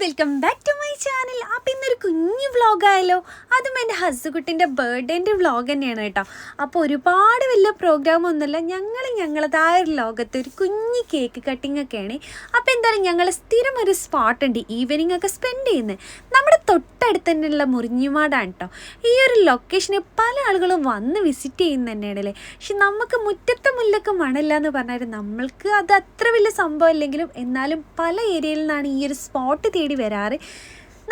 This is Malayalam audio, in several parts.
വെൽക്കം ബാക്ക് ടു ചാനൽ അപ്പം ഇന്നൊരു കുഞ്ഞു വ്ളോഗായാലോ അതും എന്റെ ഹസ്സുകുട്ടിന്റെ ബർത്ത്ഡേന്റെ വ്ളോഗ് തന്നെയാണ് കേട്ടോ. അപ്പോൾ ഒരുപാട് വലിയ പ്രോഗ്രാം ഒന്നുമില്ല ഞങ്ങൾ ഞങ്ങളതായ ഒരു ലോകത്ത് ഒരു കുഞ്ഞു കേക്ക് കട്ടിംഗ് ഒക്കെയാണ്. അപ്പോൾ എന്തായാലും ഞങ്ങൾ സ്ഥിരം ഒരു സ്പോട്ട് ഉണ്ട് ഈവനിങ് ഒക്കെ സ്പെൻഡ് ചെയ്യുന്നത്. നമ്മുടെ തൊട്ടടുത്ത് തന്നെയുള്ള മുറിഞ്ഞുമാടാണ് കേട്ടോ. ഈ ഒരു ലൊക്കേഷന് പല ആളുകളും വന്ന് വിസിറ്റ് ചെയ്യുന്ന തന്നെയാണ് അല്ലേ? പക്ഷെ നമുക്ക് മുറ്റത്തെ മുല്ലൊക്കെ മണല്ല എന്ന് പറഞ്ഞാൽ നമ്മൾക്ക് അത് അത്ര വലിയ സംഭവം ഇല്ലെങ്കിലും എന്നാലും പല ഏരിയയിൽ നിന്നാണ് ഈ ഒരു സ്പോട്ട് തേടി വരാറ്.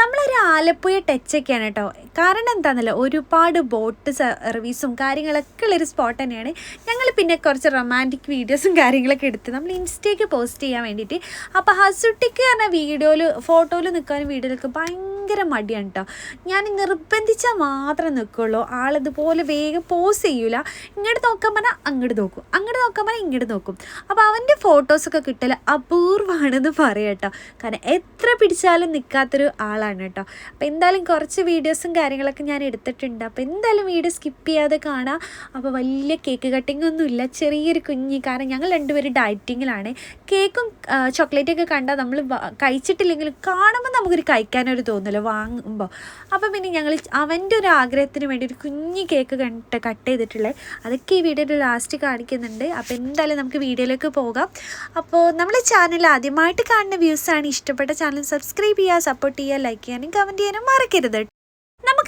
നമ്മളൊരു ആലപ്പുഴ ടച്ചൊക്കെയാണ് കേട്ടോ. കാരണം എന്താണെന്നല്ലോ ഒരുപാട് ബോട്ട് സർവീസും കാര്യങ്ങളൊക്കെ ഉള്ളൊരു സ്പോട്ട് തന്നെയാണ്. ഞങ്ങൾ പിന്നെ കുറച്ച് റൊമാന്റിക് വീഡിയോസും കാര്യങ്ങളൊക്കെ എടുത്ത് നമ്മൾ ഇൻസ്റ്റയ്ക്ക് പോസ്റ്റ് ചെയ്യാൻ വേണ്ടിയിട്ട്. അപ്പോൾ ഹസുട്ടിക്ക് പറഞ്ഞ വീഡിയോയിൽ ഫോട്ടോയിൽ നിൽക്കാനും വീഡിയോയിലൊക്കെ ഭയങ്കര മടിയാണ് കേട്ടോ. ഞാൻ നിർബന്ധിച്ചാൽ മാത്രമേ നിൽക്കുള്ളൂ ആളിതുപോലെ വേഗം പോസ് ചെയ്യൂല. ഇങ്ങോട്ട് നോക്കാൻ പറഞ്ഞാൽ അങ്ങോട്ട് നോക്കും. അങ്ങോട്ട് നോക്കാൻ പറഞ്ഞാൽ ഇങ്ങോട്ട് നോക്കും. അപ്പോൾ അവന്റെ ഫോട്ടോസൊക്കെ കിട്ടൽ അപൂർവമാണെന്ന് പറയാം കേട്ടോ. കാരണം എത്ര പിടിച്ചാലും നിൽക്കാത്തൊരു ആളാണ് കേട്ടോ. അപ്പോൾ എന്തായാലും കുറച്ച് വീഡിയോസും കാര്യങ്ങളൊക്കെ ഞാൻ എടുത്തിട്ടുണ്ട്. അപ്പോൾ എന്തായാലും വീഡിയോ സ്കിപ്പ് ചെയ്യാതെ കാണാം. അപ്പോൾ വലിയ കേക്ക് കട്ടിംഗ് ഒന്നുമില്ല ചെറിയൊരു കുഞ്ഞി കാരണം ഞങ്ങൾ രണ്ടുപേരും ഡയറ്റിങ്ങിലാണ് കേക്കും ചോക്ലേറ്റൊക്കെ കണ്ടാൽ നമ്മൾ കഴിച്ചിട്ടില്ലെങ്കിലും കാണുമ്പോൾ നമുക്കൊരു കഴിക്കാനൊരു തോന്നുമല്ലോ വാങ്ങുമ്പോൾ അപ്പോൾ പിന്നെ ഞങ്ങൾ അവന്റെ ഒരു ആഗ്രഹത്തിന് വേണ്ടി ഒരു കുഞ്ഞി കേക്ക് കണ്ടിട്ട് കട്ട് ചെയ്തിട്ടുള്ളത് അതൊക്കെ ഈ വീഡിയോയുടെ ലാസ്റ്റ് കാണിക്കുന്നുണ്ട്. അപ്പോൾ എന്തായാലും നമുക്ക് വീഡിയോയിലേക്ക് പോകാം. അപ്പോൾ നമ്മുടെ ചാനൽ ആദ്യമായിട്ട് കാണുന്ന വ്യൂസാണ് ഇഷ്ടപ്പെട്ട ചാനൽ സബ്സ്ക്രൈബ് ചെയ്യുക സപ്പോർട്ട് ചെയ്യുക ലൈക്ക് ചെയ്യാനും കമന്റ് ചെയ്യാനും മറക്കരുത്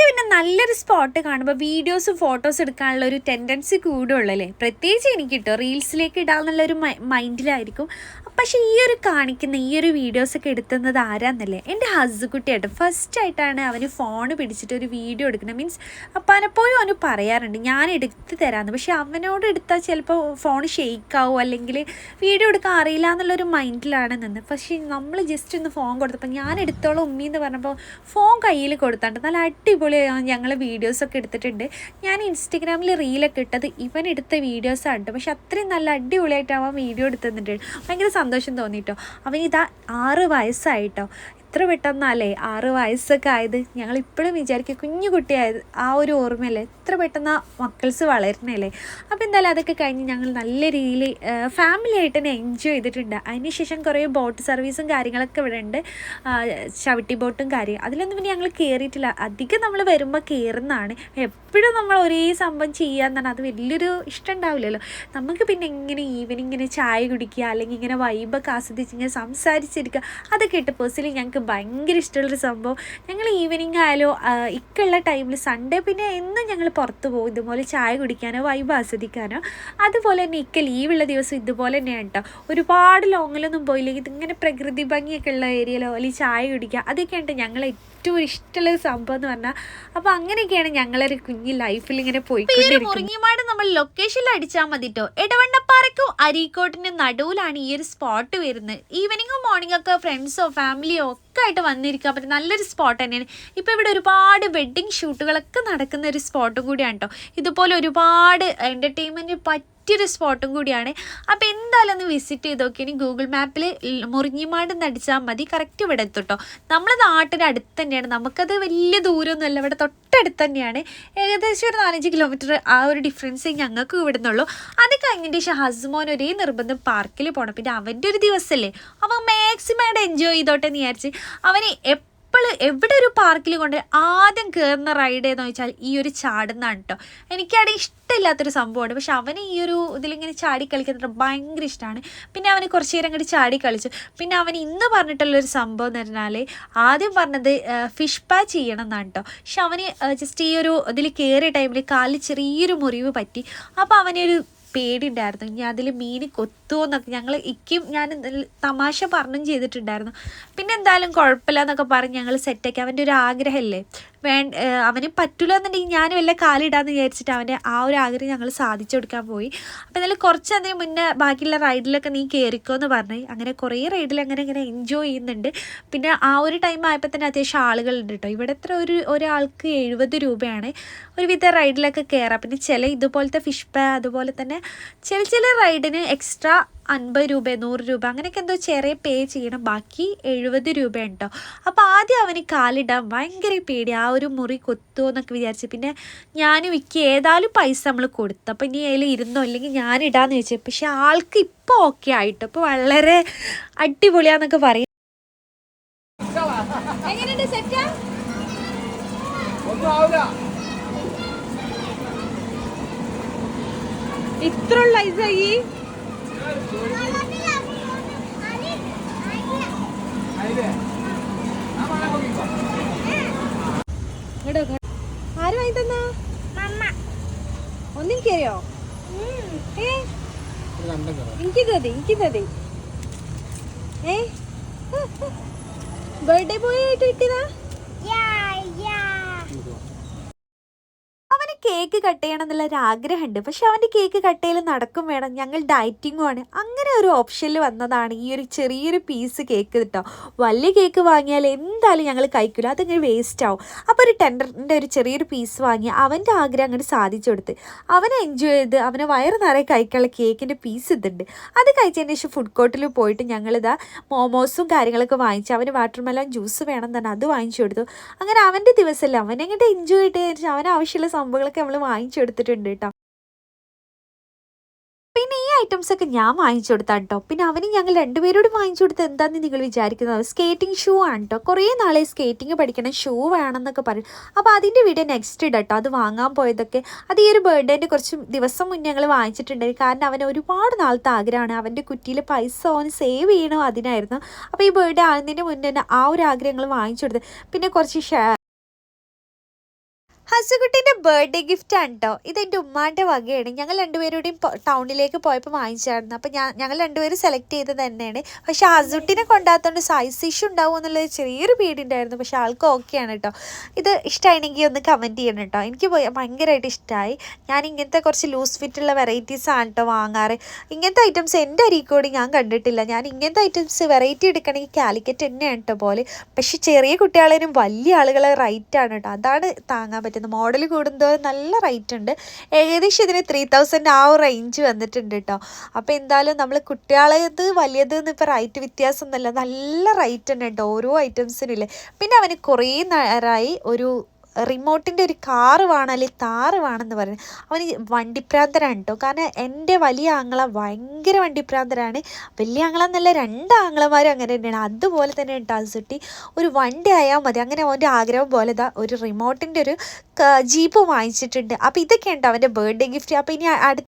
നമുക്ക് പിന്നെ നല്ലൊരു സ്പോട്ട് കാണുമ്പോൾ വീഡിയോസും ഫോട്ടോസ് എടുക്കാനുള്ള ഒരു ടെൻഡൻസി കൂടുള്ളല്ലേ പ്രത്യേകിച്ച് എനിക്ക് കിട്ടും റീൽസിലേക്ക് ഇടാന്നുള്ളൊരു മൈൻഡിലായിരിക്കും പക്ഷേ ഈ ഒരു കാണിക്കുന്ന ഈ ഒരു വീഡിയോസൊക്കെ എടുത്തുന്നത് ആരാന്നല്ലേ? എന്റെ ഹസ്സുകുട്ടിയായിട്ട് ഫസ്റ്റ് ആയിട്ടാണ് അവന് ഫോൺ പിടിച്ചിട്ട് ഒരു വീഡിയോ എടുക്കുന്നത്. മീൻസ് പലപ്പോഴും അവന് പറയാറുണ്ട് ഞാൻ എടുത്ത് തരാമെന്ന് പക്ഷെ അവനോട് എടുത്താൽ ചിലപ്പോൾ ഫോൺ ഷെയ്ക്കാവും അല്ലെങ്കിൽ വീഡിയോ എടുക്കാൻ അറിയില്ല എന്നുള്ളൊരു മൈൻഡിലാണ് നിന്ന്. പക്ഷേ നമ്മൾ ജസ്റ്റ് ഒന്ന് ഫോൺ കൊടുത്തപ്പോൾ ഞാൻ എടുത്തോളം ഉമ്മി എന്ന് പറഞ്ഞപ്പോൾ ഫോൺ കയ്യിൽ കൊടുത്താണ്ട് നല്ല അടിപൊളിയാണ് ഞങ്ങൾ വീഡിയോസൊക്കെ എടുത്തിട്ടുണ്ട്. ഞാൻ ഇൻസ്റ്റഗ്രാമിൽ റീലൊക്കെ ഇട്ടത് ഇവൻ എടുത്ത വീഡിയോസാണ് പക്ഷെ അത്രയും നല്ല അടിപൊളിയായിട്ട് അവൻ വീഡിയോ എടുത്തിട്ടുണ്ട്. ഭയങ്കര സന്തോഷം തോന്നിട്ടോ. അവനിതാ ആറ് വയസ്സായിട്ടോ. എത്ര പെട്ടെന്നല്ലേ ആറ് വയസ്സൊക്കെ ആയത്. ഞങ്ങൾ ഇപ്പോഴും വിചാരിക്കുക കുഞ്ഞു കുട്ടിയായത്. ആ ഒരു ഓർമ്മയല്ലേ എത്ര പെട്ടെന്ന് മക്കൾസ് വളരണല്ലേ അപ്പോൾ എന്തായാലും അതൊക്കെ കഴിഞ്ഞ് ഞങ്ങൾ നല്ല രീതിയിൽ ഫാമിലി ആയിട്ട് തന്നെ എൻജോയ് ചെയ്തിട്ടുണ്ട്. അതിനുശേഷം കുറേ ബോട്ട് സർവീസും കാര്യങ്ങളൊക്കെ ഇവിടെ ഉണ്ട്. ചവിട്ടി ബോട്ടും കാര്യം അതിലൊന്നും പിന്നെ ഞങ്ങൾ കയറിയിട്ടില്ല അധികം നമ്മൾ വരുമ്പോൾ കയറുന്നതാണ് എപ്പോഴും നമ്മൾ ഒരേ സംഭവം ചെയ്യുക എന്നാണ് അത് വലിയൊരു ഇഷ്ടം ഉണ്ടാവില്ലല്ലോ. നമുക്ക് പിന്നെ ഇങ്ങനെ ഈവനിങ് ഇങ്ങനെ ചായ കുടിക്കുക അല്ലെങ്കിൽ ഇങ്ങനെ വൈബൊക്കെ ആസ്വദിച്ച് ഇങ്ങനെ സംസാരിച്ചിരിക്കുക അതൊക്കെ ഇട്ട് പേഴ്സണലി ഞങ്ങൾക്ക് ഭയങ്കര ഇഷ്ടമുള്ളൊരു സംഭവം. ഞങ്ങൾ ഈവനിങ് ആയാലോ ഇക്കുള്ള ടൈമിൽ സൺഡേ പിന്നെ എന്നും ഞങ്ങൾ പുറത്ത് പോകും. ഇതുപോലെ ചായ കുടിക്കാനോ വൈബ് ആസ്വദിക്കാനോ. അതുപോലെ തന്നെ ഇക്ക ലീവുള്ള ദിവസം ഇതുപോലെ തന്നെയാണ് കേട്ടോ ഒരുപാട് ലോങ്ങിലൊന്നും പോയില്ലെങ്കിൽ ഇങ്ങനെ പ്രകൃതി ഭംഗിയൊക്കെ ഉള്ള ഏരിയയിലോ അല്ലെങ്കിൽ ചായ കുടിക്കുക. അതൊക്കെയാണ് ഞങ്ങൾ ഏറ്റവും ഇഷ്ടമുള്ള ഒരു സംഭവം എന്ന് പറഞ്ഞാൽ അപ്പോൾ അങ്ങനെയൊക്കെയാണ് ഞങ്ങളൊരു കുഞ്ഞി ലൈഫിൽ ഇങ്ങനെ പോയിക്കൊണ്ടിരിക്കുന്നത്. നമ്മൾ ലൊക്കേഷനിൽ അടിച്ചാൽ മതി കേട്ടോ ഇടവണ്ണപ്പാറയ്ക്കും അരീക്കോട്ടിനും നടുവിലാണ് ഈ ഒരു സ്പോട്ട് വരുന്നത്. ഈവനിങ്ങോ മോർണിംഗ് ഒക്കെ ഫ്രണ്ട്സോ ഫാമിലിയോ ഒക്കെ ആയിട്ട് വന്നിരിക്കാൻ പറ്റും നല്ലൊരു സ്പോട്ട് തന്നെയാണ്. ഇപ്പോൾ ഇവിടെ ഒരുപാട് വെഡ്ഡിങ് ഷൂട്ടുകളൊക്കെ നടക്കുന്ന ഒരു സ്പോട്ടും കൂടിയാണ് കേട്ടോ ഇതുപോലെ ഒരുപാട് എന്റർടൈൻമെന്റ് പറ്റിയൊരു സ്പോട്ടും കൂടിയാണ്. അപ്പോൾ എന്തായാലും ഒന്ന് വിസിറ്റ് ചെയ്ത് നോക്കി. ഇനി ഗൂഗിൾ മാപ്പിൽ മുറിഞ്ഞിമാട് നടിച്ചാൽ മതി. കറക്റ്റ് ഇവിടെ എത്തും കേട്ടോ നമ്മളെ നാട്ടിന്റെ അടുത്ത് തന്നെയാണ്. നമുക്കത് വലിയ ദൂരമൊന്നുമല്ല ഇവിടെ തൊട്ടടുത്ത് തന്നെയാണ്. ഏകദേശം ഒരു നാലഞ്ച് കിലോമീറ്റർ ആ ഒരു ഡിഫറൻസ് ഞങ്ങൾക്ക് ഇവിടുന്നുള്ളൂ. അത് കഴിഞ്ഞിട്ട് ശേഷം ഹസ്മോൻ ഒരേ നിർബന്ധം പാർക്കിൽ പോകണം പിന്നെ അവന്റെ ഒരു ദിവസമല്ലേ അവൻ മാക്സിമം അവിടെ എൻജോയ് ചെയ്തോട്ടെ എന്ന് വിചാരിച്ച്. അവന് എപ്പോൾ എവിടെ ഒരു പാർക്കിൽ കൊണ്ട് ആദ്യം കയറുന്ന റൈഡ് എന്ന് വെച്ചാൽ ഈ ഒരു ചാടുന്നതാണ് കേട്ടോ എനിക്കവിടെ ഇഷ്ടമില്ലാത്തൊരു സംഭവമാണ്. പക്ഷെ അവന് ഈ ഒരു ഇതിലിങ്ങനെ ചാടി കളിക്കുന്നത് ഭയങ്കര ഇഷ്ടമാണ്. പിന്നെ അവന് കുറച്ച് നേരം അങ്ങോട്ട് ചാടി കളിച്ചു. പിന്നെ അവൻ ഇന്ന് പറഞ്ഞിട്ടുള്ളൊരു സംഭവം എന്ന് പറഞ്ഞാൽ ആദ്യം പറഞ്ഞത് ഫിഷ് പാ ചെയ്യണം എന്നാണ് കേട്ടോ പക്ഷെ അവന് ജസ്റ്റ് ഈ ഒരു ഇതിൽ കയറിയ ടൈമിൽ കാലിൽ ചെറിയൊരു മുറിവ് പറ്റി. അപ്പോൾ അവനൊരു പേടിയുണ്ടായിരുന്നു. ഇനി അതിൽ മീൻ കൊത്തുമോ എന്നൊക്കെ ഞങ്ങൾ ഇക്കും ഞാൻ തമാശ പറഞ്ഞും ചെയ്തിട്ടുണ്ടായിരുന്നു. പിന്നെ എന്തായാലും കുഴപ്പമില്ല എന്നൊക്കെ പറഞ്ഞ് ഞങ്ങൾ സെറ്റാക്കി അവന്റെ ഒരു ആഗ്രഹമല്ലേ വേ അവന് പറ്റില്ല എന്നുണ്ടെങ്കിൽ ഞാൻ വല്ല കാലിടാന്ന് വിചാരിച്ചിട്ട് അവന്റെ ആ ഒരു ആഗ്രഹം ഞങ്ങൾ സാധിച്ചു കൊടുക്കാൻ പോയി. അപ്പോൾ എന്നാലും കുറച്ച് അതിന് മുന്നേ ബാക്കിയുള്ള റൈഡിലൊക്കെ നീ കയറിക്കോ എന്ന് പറഞ്ഞ് അങ്ങനെ കുറേ റൈഡിൽ അങ്ങനെ ഇങ്ങനെ എൻജോയ് ചെയ്യുന്നുണ്ട്. പിന്നെ ആ ഒരു ടൈം ആയപ്പോൾ തന്നെ അത്യാവശ്യം ആളുകളുണ്ട് കേട്ടോ. ഇവിടെ എത്ര ഒരു ഒരാൾക്ക് എഴുപത് രൂപയാണ് ഒരുവിധ റൈഡിലൊക്കെ കയറാം പിന്നെ ചില ഇതുപോലത്തെ ഫിഷ് പേ അതുപോലെ തന്നെ ചില ചില റൈഡിന് എക്സ്ട്രാ അൻപത് രൂപ നൂറ് രൂപ അങ്ങനെയൊക്കെ എന്തോ ചെറിയ പേ ചെയ്യണം. ബാക്കി എഴുപത് രൂപ ഉണ്ടോ അപ്പോൾ ആദ്യം അവന് കാലിടാൻ ഭയങ്കര പേടി ആ ഒരു മുറി കൊത്തുമോ എന്നൊക്കെ വിചാരിച്ചു. പിന്നെ ഞാൻ വിക്കി ഏതായാലും പൈസ നമ്മൾ കൊടുത്തു. അപ്പോൾ ഇനി അതിൽ ഇരുന്നോ? അല്ലെങ്കിൽ ഞാൻ ഇടാന്ന് ചോദിച്ചു പക്ഷെ ആൾക്ക് ഇപ്പോൾ ഓക്കെ ആയിട്ട്. ഇപ്പോൾ വളരെ അടിപൊളിയാന്നൊക്കെ പറയും. ഒന്നും ആവില്ല ഇത്ര ഉള്ള ഐസായി ആര് വാങ്ങി തന്നാ? ഒന്നും കയറിയോ ഏ? ബർത്ത്ഡേ ബോയ് ആയിട്ട് കിട്ടിയതാ അവന് കേക്ക് കട്ട് ചെയ്യണം എന്നുള്ള ഒരു ആഗ്രഹമുണ്ട്. പക്ഷെ അവന്റെ കേക്ക് കട്ട് ചെയ്യൽ നടക്കും വേണം. ഞങ്ങൾ ഡയറ്റിങ്ങും ആണ്. അങ്ങനെ ഒരു ഓപ്ഷനിൽ വന്നതാണ് ഈ ഒരു ചെറിയൊരു പീസ് കേക്ക് കിട്ടോ വലിയ കേക്ക് വാങ്ങിയാൽ എന്തായാലും ഞങ്ങൾ കഴിക്കില്ല. അതങ്ങനെ വേസ്റ്റ് ആവും. അപ്പോൾ ഒരു ടെൻഡറിന്റെ ഒരു ചെറിയൊരു പീസ് വാങ്ങി അവന്റെ ആഗ്രഹം അങ്ങോട്ട് സാധിച്ചു കൊടുത്ത്. അവനെ എൻജോയ് ചെയ്ത് അവനെ വയറ് നിറയെ കഴിക്കാനുള്ള കേക്കിന്റെ പീസ് ഇതുണ്ട്. അത് കഴിച്ചതിന് ശേഷം ഫുഡ് കോർട്ടിൽ പോയിട്ട് ഞങ്ങളിതാ മോമോസും കാര്യങ്ങളൊക്കെ വാങ്ങിച്ചു അവന് വാട്ടർ മെലോൺ ജ്യൂസ് വേണം തന്നെ അത് വാങ്ങിച്ചു കൊടുത്തു. അങ്ങനെ അവന്റെ ദിവസമല്ല? അവനെങ്ങോട്ട് എൻജോയ് ചെയ്തിട്ട് അവന് ആവശ്യമുള്ള സംഭവങ്ങളൊക്കെ നമ്മൾ വാങ്ങിച്ചു കൊടുത്തിട്ടുണ്ട് കേട്ടോ പിന്നെ ഈ ഐറ്റംസ് ഒക്കെ ഞാൻ വാങ്ങിച്ചു കൊടുത്താണ് കേട്ടോ പിന്നെ അവന് ഞങ്ങൾ രണ്ടുപേരോട് വാങ്ങിച്ചു കൊടുത്തത് എന്താണെന്ന് നിങ്ങൾ വിചാരിക്കുന്നത് സ്കേറ്റിംഗ് ഷൂ ആണ് കേട്ടോ കുറേ നാളെ സ്കേറ്റിംഗ് പഠിക്കണം ഷൂ വേണമെന്നൊക്കെ പറയും അപ്പോൾ അതിന്റെ വീഡിയോ നെക്സ്റ്റ് ഇടാം കേട്ടോ അത് വാങ്ങാൻ പോയതൊക്കെ. അത് ഈ ഒരു ബർത്ത്ഡേന്റെ കുറച്ച് ദിവസം മുന്നേ ഞങ്ങൾ വാങ്ങിച്ചിട്ടുണ്ടായി കാരണം അവൻ ഒരുപാട് നാളത്തെ ആഗ്രഹമാണ്. അവന്റെ കുറ്റിയിൽ പൈസ ഓൻ സേവ് ചെയ്യണോ അതിനായിരുന്നു. അപ്പോൾ ഈ ബർത്ത്ഡേ ആകുന്നതിന് മുന്നേ ആ ഒരു ആഗ്രഹങ്ങൾ വാങ്ങിച്ചു കൊടുത്തത് പിന്നെ കുറച്ച് ഹസുകുട്ടിന്റെ ബർത്ത്ഡേ ഗിഫ്റ്റ് ആണ് കേട്ടോ ഇത് എന്റെ ഉമ്മാന്റെ വകയാണ്. ഞങ്ങൾ രണ്ടുപേരുടെയും ടൗണിലേക്ക് പോയപ്പോൾ വാങ്ങിച്ചായിരുന്നു. അപ്പോൾ ഞാൻ ഞങ്ങൾ രണ്ടുപേരും സെലക്ട് ചെയ്തത് തന്നെയാണ്. പക്ഷെ ഹസുട്ടിനെ കൊണ്ടാത്തതുകൊണ്ട് സൈസ് ഇഷ്യൂ ഉണ്ടാവും എന്നുള്ളത് ചെറിയൊരു പേടിയുണ്ടായിരുന്നു. പക്ഷേ ആൾക്ക് ഓക്കെയാണ് കേട്ടോ ഇത് ഇഷ്ടമായിരുന്നെങ്കിൽ ഒന്ന് കമന്റ് ചെയ്യണം കേട്ടോ എനിക്ക് ഭയ- ഭയങ്കരമായിട്ട് ഇഷ്ടമായി ഞാൻ ഇങ്ങനത്തെ കുറച്ച് ലൂസ് ഫിറ്റുള്ള വെറൈറ്റീസ് ആണ് കേട്ടോ വാങ്ങാറ്. ഇങ്ങനത്തെ ഐറ്റംസ് എന്റെ അരിക്കോട് ഞാൻ കണ്ടിട്ടില്ല. ഞാൻ ഇങ്ങനത്തെ ഐറ്റംസ് വെറൈറ്റി എടുക്കണമെങ്കിൽ കാലിക്കറ്റ് തന്നെയാണ് കേട്ടോ പോലെ. പക്ഷെ ചെറിയ കുട്ടികളേനും വലിയ ആളുകളെ റൈറ്റ് ആണ് കേട്ടോ അതാണ് താങ്ങാൻ പറ്റുന്നത്. മോഡൽ കൂടുന്തോറും നല്ല റേറ്റ് ഉണ്ട്. ഏകദേശം ഇതിന് ത്രീ തൗസൻഡ് ആ ഒരു റേഞ്ച് വന്നിട്ടുണ്ട് കേട്ടോ അപ്പോൾ എന്തായാലും നമ്മൾ കുട്ടികളത് വലിയത് എന്ന് ഇപ്പോൾ റേറ്റ് വ്യത്യാസം ഒന്നുമില്ല നല്ല റേറ്റ് തന്നെ കേട്ടോ ഓരോ ഐറ്റംസിനില്ലേ പിന്നെ അവന് കുറേ നേരമായി ഒരു റിമോട്ടിന്റെ ഒരു കാറ് വേണം അല്ലെങ്കിൽ താറ് വേണമെന്ന് പറയുന്നത്. അവന് വണ്ടിപ്രാന്തരാണ് കേട്ടോ കാരണം എന്റെ വലിയ ആങ്ങള ഭയങ്കര വണ്ടിപ്രാന്തരാണ് വലിയ ആങ്ങള എന്നല്ല രണ്ട് ആങ്ങളമാരും അങ്ങനെ തന്നെയാണ്. അതുപോലെ തന്നെ ടാസുട്ടി ഒരു വണ്ടി ആയാൽ മതി. അങ്ങനെ അവന്റെ ആഗ്രഹം പോലെ ഇതാ ഒരു റിമോട്ടിന്റെ ഒരു ജീപ്പ് വാങ്ങിച്ചിട്ടുണ്ട്. അപ്പോൾ ഇതൊക്കെ ഉണ്ട് അവന്റെ ബർത്ത്ഡേ ഗിഫ്റ്റ്. അപ്പോൾ ഇനി അടുത്ത